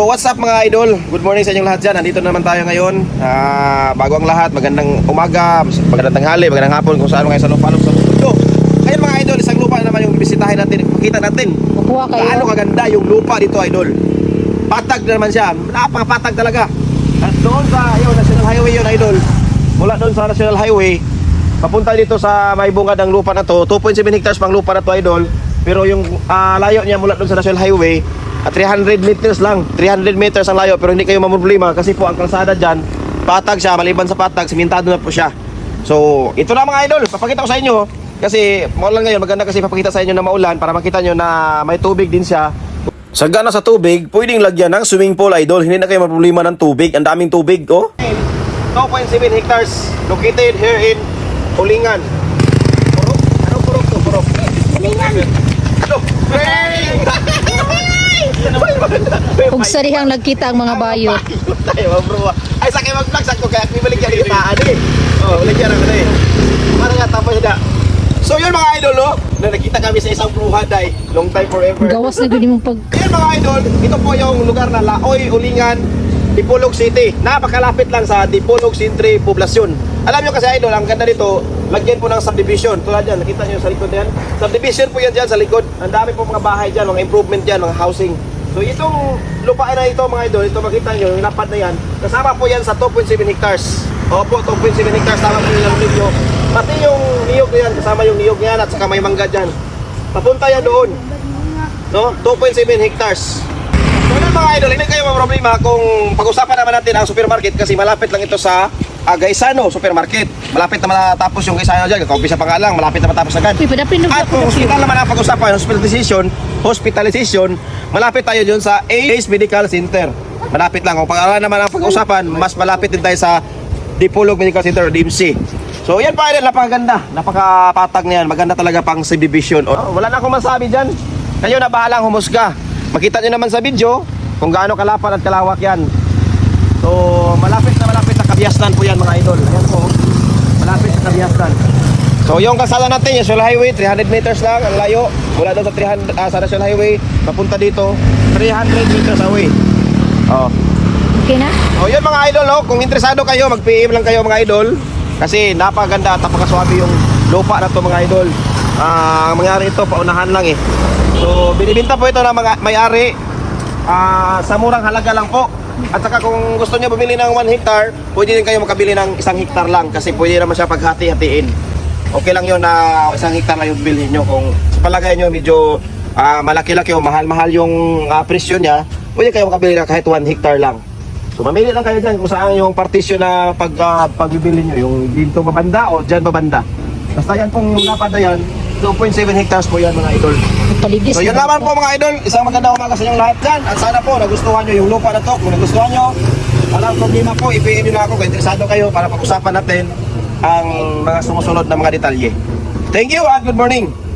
So what's up mga idol? Good morning sa inyong lahat dyan. Nandito naman tayo ngayon. Ah, bago ang lahat, magandang umaga, magandang tanghali, magandang hapon kung saan mga sa lupalong sa mundo. Ngayon mga idol, isang lupa naman yung bisitahin natin, makita natin. Kukuha kayo. Gaano kaganda yung lupa dito idol. Patag na naman siya. Napakapatag talaga. At doon sa yun, National Highway yun idol. Mula doon sa National Highway, papunta dito sa may bungad ng lupa na to. 2.7 hectares pang lupa na to idol. Pero yung ah, layo niya mula doon sa National Highway, at 300 meters lang. 300 meters ang layo pero hindi kayo mamroblema kasi po ang kalsada dyan, patag siya, maliban sa patag, simentado na po siya. So, ito na mga idol, papakita ko sa inyo kasi maulan ngayon, maganda kasi papakita sa inyo na maulan para makita nyo na may tubig din siya. Sa gana sa tubig, pwedeng lagyan ng swimming pool idol. Hindi na kayo problema ng tubig. Ang daming tubig, oh. 2.7 hectares located here in Ulingan. Purok? Ano purok to? Purok. Ulingan. Ano? Kung sarihang nagkita ang mga bayo. Tayo, bro. Ay, sakay mag-vlog. Sakto kaya balik yan itaan eh. Oh, balik yan ako eh. Para nga tapos na. So yun mga idol, no? Na nakita kami sa isang bruha day. Long time forever. Gawas na gudi mong pag... Yan mga idol, ito po yung lugar na Laoy, Ulingan, Dipolog City. Napakalapit lang sa Dipolog City Poblasyon. Alam nyo kasi idol, ang ganda dito, lagyan po ng subdivision. Tulad yan, nakita nyo sa likod yan. Subdivision po yan dyan sa likod. Ang dami po mga bahay dyan, mga improvement dyan, mga housing. So itong lupa na ito mga idol, ito makita nyo, yung lapad na yan, kasama po yan sa 2.7 hectares. Opo, 2.7 hectares, tama po yung video. Pati yung niyog yan, kasama yung niyog yan at saka may mangga dyan. Papunta yan doon no? 2.7 hectares. So yun mga idol, hindi kayo problema kung pag-usapan naman natin ang supermarket kasi malapit lang ito sa uh, Gaisano Supermarket. Malapit na matapos yung Gaisano dyan. Kaumpisa pa nga lang, malapit na matapos agad. Uy, padapin At kung hospital naman ang pag-usapan, hospitalization, hospitalization, malapit tayo dun sa Ace Medical Center. Malapit lang. Kung pag naman ang pag-usapan, mas malapit din tayo sa Dipolog Medical Center o DMC. So yan pa rin, napakaganda. Napakapatag na yan. Maganda talaga pang subdivision. Oh, wala na akong masabi dyan. Kayo na bahalang humusga. Makita nyo naman sa video kung gaano kalapad at kalawak yan. So malapit na Kabiasnan po yan mga idol. Ayan po. Malapit sa Kabiasnan. So yung kalsada natin, yung National Highway, 300 meters lang ang layo. Mula doon sa, 300, ah, sa National Highway, papunta dito, 300 meters away. Oh. Okay na? O yun mga idol, no? kung interesado kayo, mag-PM lang kayo mga idol. Kasi napaganda at napakaswabe yung lupa na to mga idol. Ah, ang mangyari ito, paunahan lang eh. So, binibinta po ito ng mga may-ari ah, sa murang halaga lang po. At saka kung gusto niyo bumili ng 1 hectare, pwede din kayo makabili ng isang hektar lang kasi pwede naman siya paghati-hatiin. Okay lang yun na isang hektar lang yung bilhin nyo. Kung sa palagay nyo medyo ah, malaki-laki o mahal-mahal yung ah, presyo niya, pwede kayo makabili ng kahit 1 hectare lang. So mamili lang kayo dyan kung saan yung partition na pag, uh, pagbibili nyo, yung dito babanda o dyan babanda. Basta yan pong lapad na yan, 2.7 hectares po yan mga idol. Paligis. So yun naman po mga idol, isang magandang umaga sa inyong lahat dyan. At sana po nagustuhan nyo yung lupa na to. Kung nagustuhan nyo, walang problema po, i-PM nyo na ako kung interesado kayo para pag-usapan natin ang mga sumusunod na mga detalye. Thank you and good morning!